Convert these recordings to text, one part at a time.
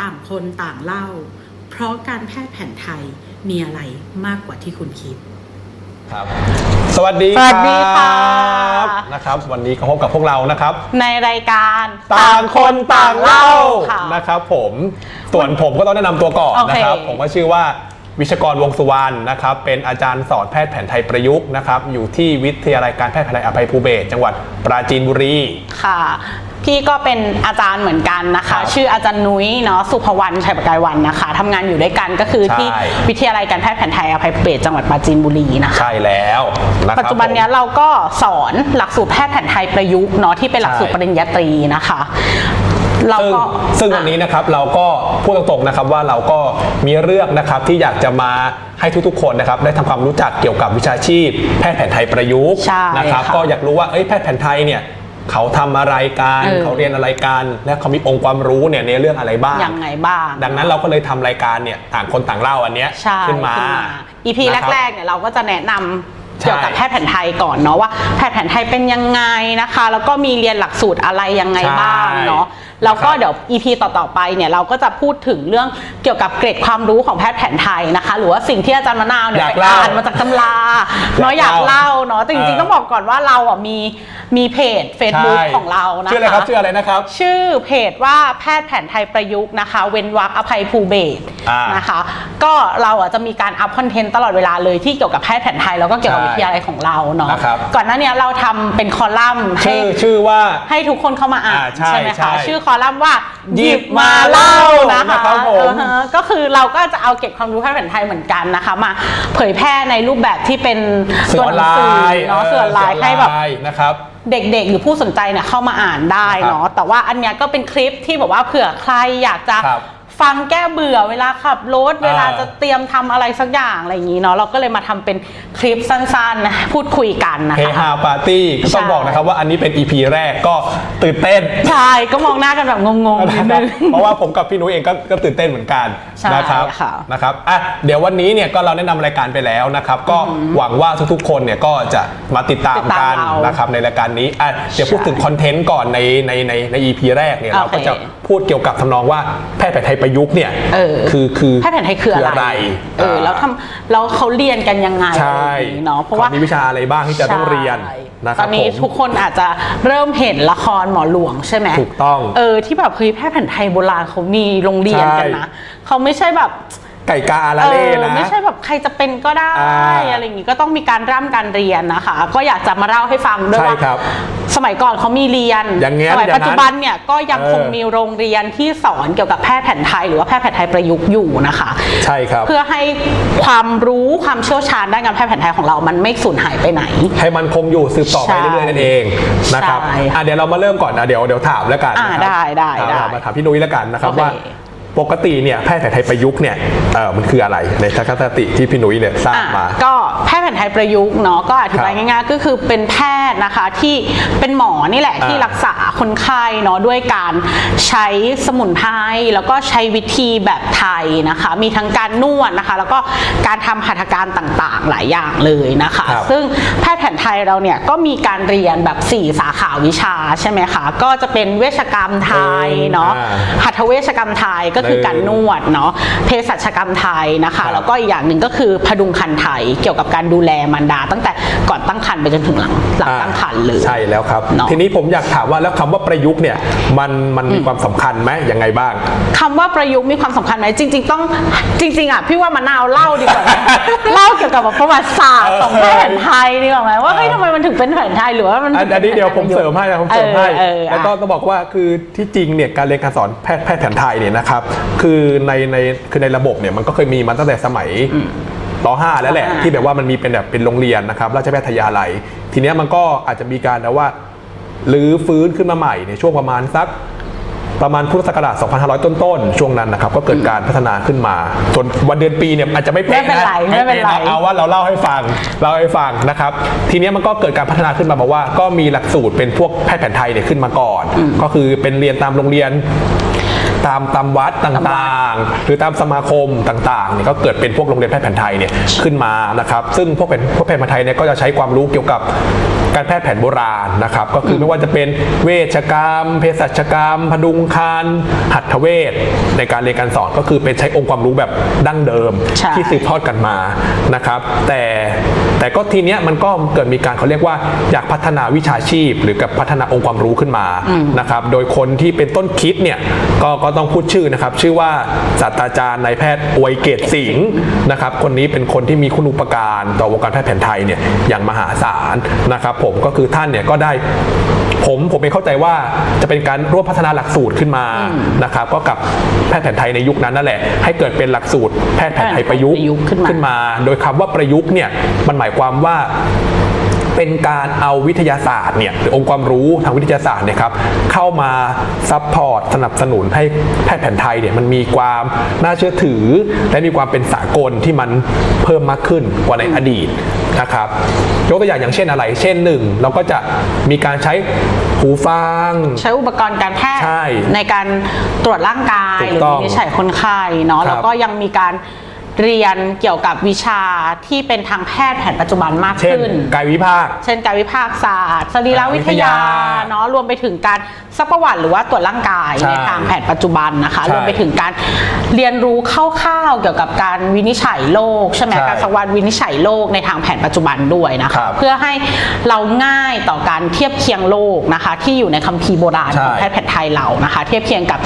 ต่างคนต่างเล่า เพราะการแพทย์แผนไทยมีอะไรมากกว่าที่คุณคิด ครับ สวัสดีสวัสดีค่ะ รับนะครับวันนี้ก็พบกับพวกเรานะครับ ในรายการต่างคนต่างเล่าค่ะ นะครับ ผมส่วนผมก็ต้องแนะนำตัวก่อนโอเคนะครับ ผมก็ชื่อว่าวิชกรวงสุวรรณนะครับ เป็นอาจารย์สอนแพทย์แผนไทยประยุกต์นะครับ อยู่ที่วิทยาลัยการแพทย์แผนไทยอภัยภูเบศรจังหวัดปราจีนบุรี ค่ะ พี่ก็เป็นอาจารย์เหมือนกันนะครัคะบชื่ออาจารย์นุ้ยเนาะสุภวรรณชัยประกายวันนะคะทำงานอยู่ด้วยกันก็คือใช่ที่วิทยาลัยการแพทย์แผนไทยอภัยภูเบศรจังหวัดปราจีนบุรีนะคะใช่แล้วนะครับปัจจุบันเนี้ยผมเราก็สอนหลักสูตรแพทย์แผนไทยประยุกต์เนาะที่เป็นหลักสูตรใช่ปริญญาตรีนะคะเราซึ่งก็ซึ่งวันนี้นะครับเราก็พูดตรงๆนะครับว่าเราก็มีเรื่องนะครับที่อยากจะมาให้ทุกๆคนนะครับได้ทำความรู้จักเกี่ยวกับวิชาชีพ แพทย์แผนไทยประยุกต์ใช่นะครับค่ะก็อยากรู้ว่าเอ้ยแพทย์แผนไทยเนี่ย เขาทำอะไรกันเออ เขาเรียนอะไรกันและเขามีองค์ความรู้เนี่ยในเรื่องอะไรบ้าง ยังไงบ้าง ดังนั้นเราก็เลยทำรายการเนี่ยต่างคนต่างเล่าอันเนี้ยใช่ขึ้นมาอีพีนะครับ แรกๆ เนี่ยเราก็จะแนะนำใช่เกี่ยวกับแพทย์แผนไทยก่อนเนาะว่าแพทย์แผนไทยเป็นยังไงนะคะ แล้วก็มีเรียนหลักสูตรอะไรยังไงบ้างเนาะใช่ แล้วก็นะครับเดี๋ยว EP ต่อๆไปเนี่ยเราก็จะพูดถึงเรื่องเกี่ยวกับเกร็ดความรู้ของแพทย์แผนไทยนะคะ หรือว่าสิ่งที่อาจารย์มะนาวเนี่ยอยากไปเล่าอ่านมาจากตำราเนาะอยากกอายเล่าเล่าเนาะแต่จริงเออ ๆต้องบอกก่อนว่าเราอะมีมีเพจ Facebook ใช่ของเรานะคะ ชื่ออะไรครับชื่ออะไรนะครับ ชื่อเพจว่าแพทย์แผนไทยประยุกต์นะคะ เว้นวรรคอภัยภูเบศรอ่านนะคะ ก็เราอะจะมีการอัพคอนเทนต์ตลอดเวลาเลยที่เกี่ยวกับแพทย์แผนไทยแล้วก็เกี่ยวกับใช่วิทยาลัยของเราเนาะนะครับ ก่อนหน้าเนี้ยเราทำเป็นคอลัมน์ให้ชื่อชื่อว่า ให้ทุกคนเข้ามาอ่านอ่าใช่ไหมใช่คะชื่อคอลัมน์ว่าหยิบมาเล่านะคะนะครับผม เออฮะก็คือเราก็จะเอาเก็บความรู้แพทย์แผนไทยเหมือนกันนะคะมาเผยแพร่ในรูปแบบที่เป็นสื่อตัวออนหนัไลงสือน์เนาะออส่วนไลน์ให้แบบสื่อออนไลน์นะครับ เด็กๆ หรือผู้สนใจเนี่ยเข้ามาอ่านได้เนาะแต่ว่าอันเนี้ยก็เป็นคลิปที่แบบว่าเผื่อใครอยากจะครับ ฟังแก้เบื่อเวลาขับรถอ่าเวลาจะเตรียมทำอะไรสักอย่างอะไรอย่างนี้เนาะเราก็เลยมาทำเป็นคลิปสั้นๆนะพูดคุยกันนะเฮคะ ฮาปาร์ตี้ก็ต้องใช่ บอกนะครับว่าอันนี้เป็น EP แรกก็ตื่นเต้น ใช่ก็มองหน้ากันแบบงงๆนิดนึง เพราะว่าผมกับพี่นุ้ยเองก็ก็ตื่นเต้นเหมือนกันใช่นะครับค่ะ นะครับอะเดี๋ยววันนี้เนี่ยก็เราแนะนำรายการไปแล้วนะครับ ก็หวังว่าทุกๆคนเนี่ยก็จะมาติดตามติดตามกันเรานะครับในรายการนี้อะเดี๋ยวพูดถึงคอนเทนต์ก่อนในในในใน EP แรกเนี่ยเราก็โอเค จะพูดเกี่ยวกับทำนองว่าแพทย์แผนไทยประยุกต์เนี่ยเออคือคือแพทย์แผนไทยคืออะไรเออแล้วทำแล้วเขาเรียนกันยังไงใช่อะไรอย่างนี้เนาะเพราะว่าขมีวิชาอะไรบ้างที่จะต้องเรียนใช่นะครับตอนนี้ผมทุกคนอาจจะเริ่มเห็นละครหมอหลวงใช่ไหมถูกต้องเออที่แบบเฮ้ยแพทย์แผนไทยโบราณเขามีโรงเรียนกันนะใช่เขาไม่ใช่แบบ ไก่กาอาราเอเล่อนะ ไม่ใช่แบบใครจะเป็นก็ได้อ่าอะไรอย่างนี้ก็ต้องมีการร่ำการเรียนนะคะ ก็อยากจะมาเล่าให้ฟังด้วยใช่ว่าครับสมัยก่อนเขามีเรียนอย่างเงี้ยสมัยอย่างนั้นปัจจุบันเนี่ยก็ยังคงเออ มีโรงเรียนที่สอนเกี่ยวกับแพทย์แผนไทยหรือว่าแพทย์แผนไทยประยุกต์อยู่นะคะ ใช่ครับ เพื่อให้ความรู้ความเชี่ยวชาญด้านการแพทย์แผนไทยของเรามันไม่สูญหายไปไหน ให้มันคงอยู่สืบต่อไปใช่เรื่อยๆนั่นเองนะครับใช่อะเดี๋ยวเรามาเริ่มก่อนนะเดี๋ยวเดี๋ยวถามแล้วกันอ่านะครับได้ได้อะได้เรามาถามพี่นุ้ยแล้วกันนะครับโอเคว่า ปกติเนี่ยแพทย์แผนไทยประยุกต์เนี่ยเออมันคืออะไรในทัศนคติที่พี่นุ้ยเนี่ยทราบอะมา ก็แพทย์แผนไทยประยุกต์เนาะก็อธิบายครับง่ายๆ ก็คือเป็นแพทย์นะคะที่เป็นหมอนี่แหละอ่าที่รักษาคนไข้เนาะด้วยการใช้สมุนไพรแล้วก็ใช้วิธีแบบไทยนะคะ มีทั้งการนวดนะคะ แล้วก็การทำหัตถการต่างๆ หลายอย่างเลยนะคะครับซึ่งแพทย์แผนไทยเราเนี่ยก็มีการเรียนแบบ 4 สาขาวิชาใช่ไหมคะก็จะเป็นเวชกรรมไทยเนาะอ่าหัตถเวชกรรมไทยก็คือการนวดเนาะเภสัชกรรมไทยนะครัคะบแล้วก็อีกอย่างหนึ่งก็คือพดุงครรภ์ไทยเกี่ยวกับการดูแลมารดา ตั้งแต่ก่อนตั้งครรภ์ไปจนถึงหลังหลังอ่าตั้งครรภ์เลยใช่แล้วครับเนาะทีนี้ผมอยากถามว่าแล้วคำว่าประยุกต์เนี่ยมันมันมีความสำคัญไหมยังไงบ้างคำว่าประยุกต์มีความสำคัญไหมจริง ๆ ต้องจริง ๆอะพี่ว่ามะนาวเล่าดีกว่าไหมเล่าเกี่ยวกับประวัติศาสตร์ของแผนไทยดีกว่าไหมว่าเฮ้ยทำไมมันถึงเป็นแผนไทยหรือว่ามันอันอันนี้เดี๋ยวผมเสริมให้นะผมเสริมให้เออเออแล้วก็ต้องบอกว่าคือที่จริงเนี่ยการเรียนการสอนแพทย์แพทย์แผนไทยเนี่ยนะครับคือในในคือในระบบเนี่ยมันก็เคยมีมาตั้งแต่สมัยรห้าแล้วแหละอ่าที่แบบว่ามันมีเป็นแบบเป็นโรงเรียนนะครับ ราชแพทยาลัย ทีเนี้ยมันก็อาจจะมีการนะว่ารื้อฟื้นขึ้นมาใหม่ในช่วงประมาณสักประมาณพุทธศักราช 2500 ต้นๆ ช่วงนั้นนะครับ ก็เกิดการพัฒนาขึ้นมา จนวันเดือนปีเนี่ยอาจจะไม่เป๊ะไม่เป็นนะไรไม่เป็นไรเอาว่าเราเล่าให้ฟังเล่าให้ฟังนะครับ ทีเนี้ยมันก็เกิดการพัฒนาขึ้นมาบอกว่า ก็มีหลักสูตรเป็นพวกแพทย์แผนไทยเนี่ยขึ้นมาก่อน ก็คือเป็นเรียนตามโรงเรียน ตามตามวัดต่างๆ หรือตามสมาคมต่างๆเนี่ยก็เกิดเป็นพวกโรงเรียนแพทย์แผนไทยเนี่ยขึ้นมานะครับ ซึ่งพวกแผนพวกแพทย์แผนไทยเนี่ยก็จะใช้ความรู้เกี่ยวกับการแพทย์แผนโบราณนะครับ ก็คือไม่ว่าจะเป็นเวชกรรม เภสัชกรรม พดุงคารหัตถเวชในการเรียนการสอนก็คือเป็นใช้องค์ความรู้แบบดั้งเดิมใช่ที่สืบทอดกันมานะครับ แต่ แต่ก็ทีเนี้ยมันก็เกิดมีการเขาเรียกว่าอยากพัฒนาวิชาชีพ หรือกับพัฒนาองค์ความรู้ขึ้นมานะครับ โดยคนที่เป็นต้นคิดเนี่ยก็ก็ต้องพูดชื่อนะครับ ชื่อว่าศาสตราจารย์นายแพทย์อวยเกตสิงห์นะครับ คนนี้เป็นคนที่มีคุณูปการต่อวงการแพทย์แผนไทยเนี่ยอย่างมหาศาลนะครับ ผมก็คือท่านเนี่ยก็ได้ผมผมเป็นเข้าใจว่าจะเป็นการร่วมพัฒนาหลักสูตรขึ้นมานะครับก็กับแพทย์แผนไทยในยุคนั้นนั่นแหละให้เกิดเป็นหลักสูตรแพทย์แผนไทยประยุกต์ประยุกต์ขึ้นมาขึ้นมา โดยคำว่าประยุกต์เนี่ยมันหมายความว่าเป็นการเอาวิทยาศาสตร์เนี่ยหรือองค์ความรู้ทางวิทยาศาสตร์เนี่ยครับเข้ามาซัพพอร์ตสนับสนุนให้แพทย์แผนไทยเนี่ยมันมีความน่าเชื่อถือ และมีความเป็นสากลที่มันเพิ่มมากขึ้นกว่าในอดีตนะครับยกตัวอย่างอย่างเช่นอะไร เช่นหนึ่งเราก็จะมีการใช้หูฟัง ใช้อุปกรณ์การแพทย์ใช่ในการตรวจร่างกายถูกหรือต้องวินิจฉัยคนไข้เนาะครับแล้วก็ยังมีการ เรียนเกี่ยวกับวิชาที่เป็นทางแพทย์แผนปัจจุบันมากเช่นขึ้น กายวิภาค เช่นการวิภาคศาสตร์สรีรวิทยาวิทยาเนาะรวมไปถึงการซักประวัติหรือว่าตรวจร่างกายใช่ในทางแผนปัจจุบันนะคะ ใช่รวมไปถึงการเรียนรู้คร่าวๆเกี่ยวกับการวินิจฉัยโรคใช่ไหมใช่การสังวรวินิจฉัยโรคในทางแผนปัจจุบันด้วยนะครัคะ บเพื่อให้เราง่ายต่อการเทียบเคียงโรคนะคะ ที่อยู่ในคัมภีร์โบราณใช่ ของแพทย์แผนไทยเรานะคะ เทียบเคียงกับ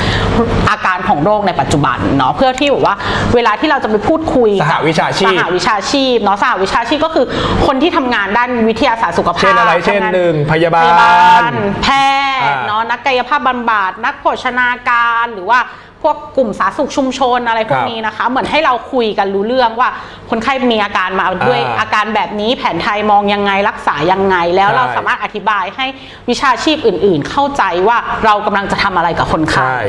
อาการของโรคในปัจจุบันเนาะเพื่อที่แบบว่าเวลาที่เราจะไปพูดคุยสหวิชาชีพสหวิชาชีพเนาะสหวิชาชีพก็คือคนที่ทำงานด้านวิทยาศาสตร์สุขภาพเช่นอะไรเช่นทำงาหนึ่งพยาบาพลยาบาลแพทย์อ่าเนาะนักกายภาพบำบัดนักโภชนาการหรือว่า พวกกลุ่มสาธารณสุขชุมชนอะไรพวคกรับนี้นะคะ เหมือนให้เราคุยกันรู้เรื่องว่าคนไข้มีอาการมาด้วยอ่าอาการแบบนี้แผนไทยมองยังไงรักษายังไง แล้วใช่เราสามารถอธิบายให้วิชาชีพอื่น ๆ เข้าใจว่าเรากำลังจะทำอะไรกับคนไข้ใช่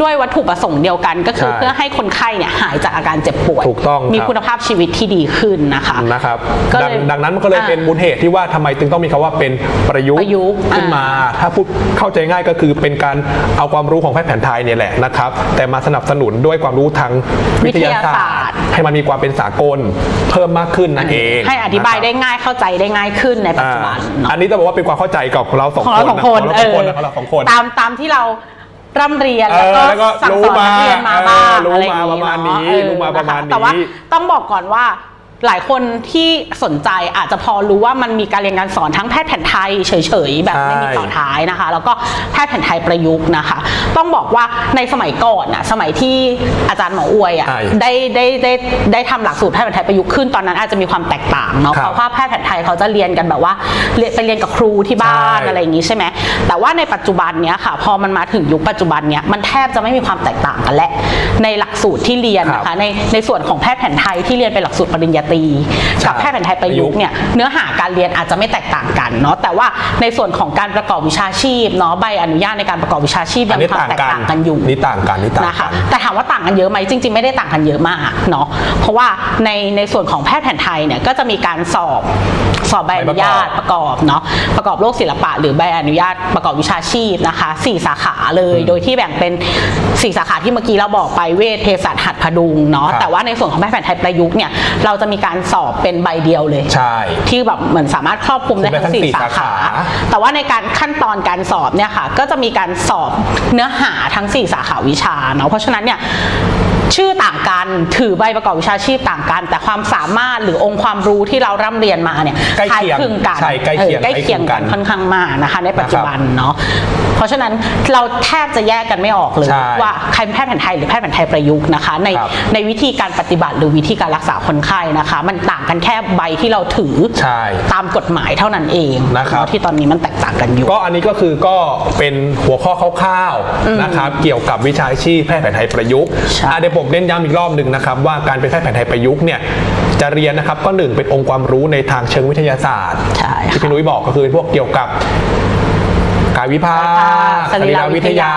ด้วยวัตถุประสงค์เดียวกันก็คือใช่เพื่อให้คนไข้เนี่ยหายจากอาการเจ็บป่วยถูกต้องมีครับคุณภาพชีวิตที่ดีขึ้นนะคะนะครับก็ดัเลยงดังนั้นมันก็เลยอ่าเป็นมูลเหตุที่ว่าทำไมจึงต้องมีคำว่าเป็นประยุกประยุกต์ขึ้นมา ถ้าพูดเข้าใจง่ายก็คือเป็นการเอาความรู้ของแพทย์แผนไทยเนี่ยแหละนะครับแต่มาสนับสนุนด้วยความรู้ทางวิทยาศาวิทยาศาสสตตร์ร์ ให้มันมีความเป็นสากลเพิ่มมากขึ้นนั่นเองให้อธิบายได้นะครับง่ายเข้าใจได้ง่ายขึ้นในปัจจุบันอ่าเนาะอันนี้ต้องบอกว่าเป็นความเข้าใจกับเราสองของคนเราสองคนนะเอของเราสองคนอนะของเราสองคนตามตามที่เราร่ำเรียนเออแล้วก็แล้วก็สั่งรู้สอนนักเรียนมามาบ้างเออรู้อะไรอย่งมาประมาณนี้เออรู้มาประมาณนี้นคแต่ว่าต้องบอกก่อนว่า หลายคนที่สนใจอาจจะพอรู้ว่ามันมีการเรียนการสอนทั้งแพทย์แผนไทยเฉยๆ แบบไม่มีต่อท้ายนะคะ แล้วก็แพทย์แผนไทยประยุกต์นะคะ ต้องบอกว่าในสมัยก่อนน่ะสมัยที่อาจารย์หมออวยอะใช่ได้ได้ได้ได้ทำหลักสูตรแพทย์แผนไทยประยุกต์ขึ้นตอนนั้นอาจจะมีความแตกต่างเนาะครับเพราะว่าแพทย์แผนไทยเขาจะเรียนกันแบบว่าเรียนไปเรียนกับครูที่บ้านใช่อะไรอย่างนี้ใช่ไหมแต่ว่าในปัจจุบันเนี้ยค่ะ พอมันมาถึงยุคปัจจุบันเนี้ยมันแทบจะไม่มีความแตกต่างกันและในหลักสูตรที่เรียนนะครัคะบในในส่วนของแพทย์แผนไทยที่เรียนเป็นหลักสูตรปริญญาตรีกับใช่แพทย์แผนไทยประยุกต์เนี่ยเนื้อหาการเรียนอาจจะไม่แตกต่างกันเนาะแต่ว่าในส่วนของการประกอบวิชาชีพเนาะใบอนุญาตในการประกอบวิชาชีพอัยันงนี้มีความต่างแตกกันต่างกันอยู่นี่ต่างกันนี่ต่างนะคะกันแต่ถามว่าต่างกันเยอะไหมจริง ๆ ไม่ได้ต่างกันเยอะมากเนาะเพราะว่าในในส่วนของแพทย์แผนไทยเนี่ยก็จะมีการสอบสอบใบอนุญาตประกอบเนาะประกอบโรคศิลปะ หรือใบอนุญาตประกอบวิชาชีพนะคะสี่สาขาเลยโดยที่แบ่งเป็นสี่สาขาที่เมื่อกี้เราบอกไปเวชเภสัชหัดพดุงเนาะครับแต่ว่าในส่วนของแพทย์แผนไทยประยุกต์เนี่ยเราจะมีการสอบเป็นใบเดียวเลย ใช่ ที่แบบเหมือนสามารถครอบคลุมได้คลุมได้ทั้ทั้งงสี่สี่สาสาขาขา แต่ว่าในการขั้นตอนการสอบเนี่ยค่ะ ก็จะมีการสอบเนื้อหาทั้ง 4 สาขาวิชาเนาะเพราะฉะนั้นเนี่ยชื่อต่างกันถือใบประกอบวิชาชีพต่างกัน แต่ความสามารถหรือองค์ความรู้ที่เราร่ำเรียนมาเนี่ยใกล้เคียงคลึงกันใช่ใกล้เคียงออใกล้เคียงกันใกล้เคียงกันค่อนข้างมากนะคะ ในปัจจุบันเนาะ เพราะฉะนั้นเราแทบจะแยกกันไม่ออกเลย ใช่ว่าใครเป็นแพทย์แผนไทยหรือแพทย์แผนไทยประยุกต์นะคะ ในครับในวิธีการปฏิบัติหรือวิธีการรักษาคนไข้นะคะ มันต่างกันแค่ใบที่เราถือใช่ตามกฎหมายเท่านั้นเองนะครับเนาะที่ตอนนี้มันแตกต่างกันอยู่ ก็อันนี้ก็คือก็เป็นหัวข้อคร่าวๆนะครับเกี่ยวกับวิชาชีพแพทย์แผนไทยประยุกต์ใช่ อะเดี๋ยวผมเน้นย้ำอีกรอบหนึ่งนะครับว่าการเป็นแพทย์แผนไทยประยุกต์เนี่ยจะเรียนนะครับก็หนึ่งเป็นองค์ความรู้ในทางเชิงวิทยาศาสตร์ ใช่ค่ะที่พี่นุ้ยบอกก็คือพวกเกี่ยวกับกาย วิภาคสรีรวิทยา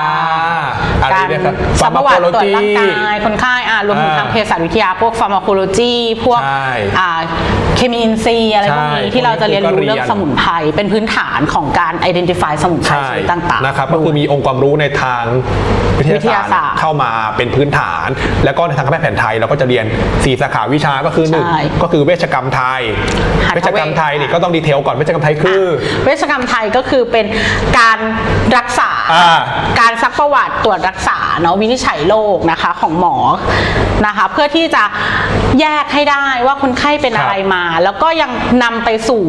อะไรการเนี่ยครับ สัมประวัติตรวจ pharmacology ร่างกายคนไข้อ่ารวมถึงอ่าทางเภสัชวิทยาพวกฟาร์มาโคโลจีพวกใช่อ่าเคมีอินทรีย์อะไรพวกนี้ใช่ที่เราจะเรียนรู้พวกนี้เรื่องก็เรียน สมุนไพรเป็นพื้นฐานของการ identify สมุนไพรชนิดต่างๆ นะครับก็คือมีองค์ความรู้ในทางวิทวิทยายาศาศาสสตตร์ร์เข้ามาเป็นพื้นฐาน แล้วก็ในทางการแพทย์แผนไทยเราก็จะเรียน 4 สาขาวิชาก็คือหนึ่งใช่ก็คือเวชกรรมไทย หัตถเวเวชช กรรมไทยนี่ก็ต้องดีเทลก่อนเวชกรรมไทยคือ เวชกรรมไทยก็คือเป็นการรักษา อ่าการซักประวัติตรวจรักษาเนาะวินิจฉัยโรคนะคะของหมอนะคะ เพื่อที่จะแยกให้ได้ว่าคนไข้เป็นอะไรมา แล้วก็ยังนำไปสู่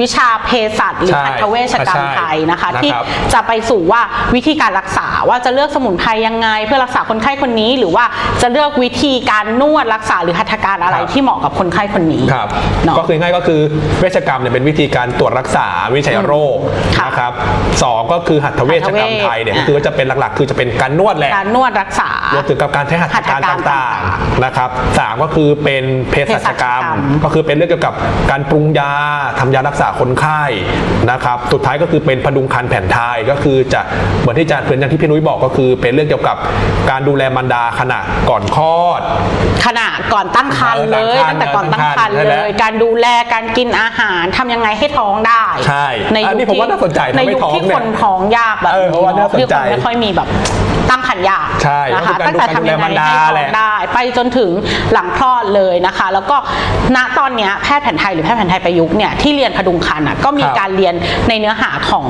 วิชาเภสัชหรือใช่หัตถเวชกรรมไทยนะคะใช่ที่นะครับจะไปสู่ว่าวิธีการรักษาว่าจะเลือกสมุนไพรยังไง เพื่อรักษาคนไข้คนนี้ หรือว่าจะเลือกวิธีการนวดรักษาหรือหัตถการอะไรครับ ที่เหมาะกับคนไข้คนนี้ครับเนาะ ก็คือง่ายก็คือเวชกรรมเนี่ยเป็นวิธีการตรวจรักษาวินิจฉัยโรคค่ะนะครับสองก็คือหัตถเวชกรรมไทยเนี่ยหัก็ตถเวชคือว่าจะเป็นหลักๆ คือจะเป็นการนวดแหละการนวดรักษารวมถึงกับการใช้หัตถการหัตถการต่างต่างๆนะครับสามก็คือเป็นเภสัชกรรมเภสัชกรรม ก็คือเป็นเรื่องเกี่ยวกับการปรุงยาทำยารักษาคนไข้นะครับสุดท้ายก็คือเป็นพดุงคันแผ่นไทยก็คือจะเหมือนที่อาจารย์เพื่อนอย่างที่พี่นุ้ยบอกก็คือ เป็นเรื่องเกี่ยวกับการดูแลมารดาขณะก่อนคลอด ขณะก่อนตั้งครรภ์เลยเออตั้ตั้งงครรภ์แต่ก่อนตั้งครรภ์ใช่ไหเลมยการดูแลการกินอาหารทำยังไงให้ท้องได้ ใช่ในอันนี้ผมว่าน่าสนใจในทำให้ยุคท้องที่เนี่คยนท้องยากแบบเออเพราะว่าน่าสนที่ใจคนไม่ค่อยมีแบบตั้งครรภ์ยากใช่นะคะก็คือการตั้งแต่ดูแลทำยังไงมารดาให้ท้อแหงละได้ ไปจนถึงหลังคลอดเลยนะคะ แล้วก็ณตอนเนี้ยแพทย์แผนไทยหรือแพทย์แผนไทยประยุกต์เนี่ยที่เรียนพดุงครรภ์อะก็มีครับการเรียนในเนื้อหาของ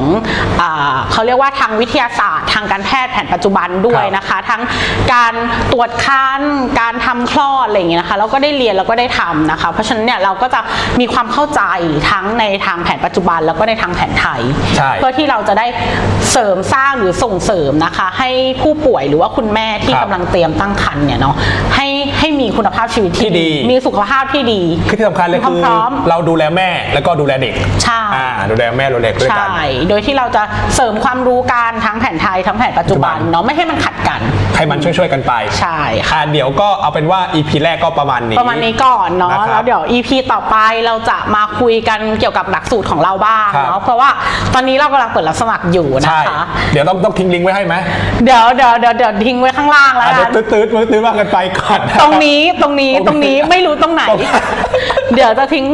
อาเขาเรียกว่าทางวิทยาศาสตร์ทางการแพทย์แผนปัจจุบันด้วยครับนะคะ ทั้งการตรวจคันการทำคลอดอะไรอย่างเงี้ยนะคะเราก็ได้เรียนแล้วก็ได้ทำนะคะ เพราะฉะนั้นเนี่ยเราก็จะมีความเข้าใจทั้งในทางแผนปัจจุบัน แล้วก็ในทางแผนไทยใช่เพื่อที่เราจะได้เสริมสร้างหรือส่งเสริมนะคะ ให้ผู้ป่วยหรือว่าคุณแม่ที่ครับ กำลังเตรียมตั้งครรภ์เนี่ยเนาะให้ให้มีคุณภาพชีวิตที่ดี มีสุขภาพที่ดีคือที่สำคัญเลยมีความคือ พร้อม เราดูแลแม่แล้วก็ดูแลเด็กใช่ อ่าดูแลแม่ดูแลเด็กด้วยกัน ใช่ โดยที่เราจะเสริมความรู้การทั้งแผนไทยทั้งแผนปัจจุบันปัจจุบัน เนาะไม่ให้มันขัดกัน ให้มันช่วยๆกันไปใช่ค่ะอ่าเดี๋ยวก็เอาเป็นว่า EP แรกก็ประมาณนี้ ประมาณนี้ก่อนเนาะนะครับแล้วเดี๋ยว EP ต่อไปเราจะมาคุยกันเกี่ยวกับหลักสูตรของเราบ้างครับ เนาะเพราะว่าตอนนี้เรากำลังเปิดรับสมัครอยู่นะใช่ คะ เดี๋ยวต้องต้องทิ้งลิงก์ไว้ให้ไหมเดี๋ยวเดี๋ยวเดี๋ยวเดี๋ยวทิ้งไว้ข้างล่างแล้วอะเดี๋กัยวนตื้อตื้อตื้อตื้อว่ากันไปก่อนตรงนี้ตรงนี้ตตรรงงนี้นี้ไม่รู้ตรงไหน ตรง เดี๋ยวจะทิ้ง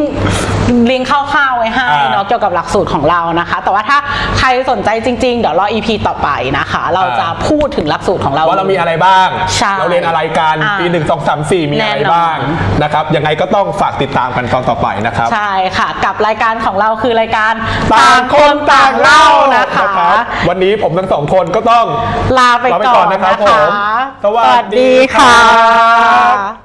ลิงก์คร่าวๆไว้ให้อ่าเนาะเกี่ยวกับหลักสูตรของเรานะคะ แต่ว่าถ้าใครสนใจจริง ๆ เดี๋ยวรอ EP ต่อไปนะคะ เราจะพูดถึงหลักสูตรของเรา ว่าเรามีอะไรบ้าง ใช่เราเรียนอะไรกันอ่าปีหนึ่งสองสามสี่มีอะไรแน่นอน บ้างนะครับยังไงก็ต้องฝากติดตามกันตอนต่อไปนะครับ ใช่ค่ะ กับรายการของเราคือรายการต่างคนต่างเล่านะคะ รับวันนี้ผมทั้งสองคนก็ต้องลาไปลาไปก่ก่ออนนนะนะครับคะผม สวัสดีค่ะรับ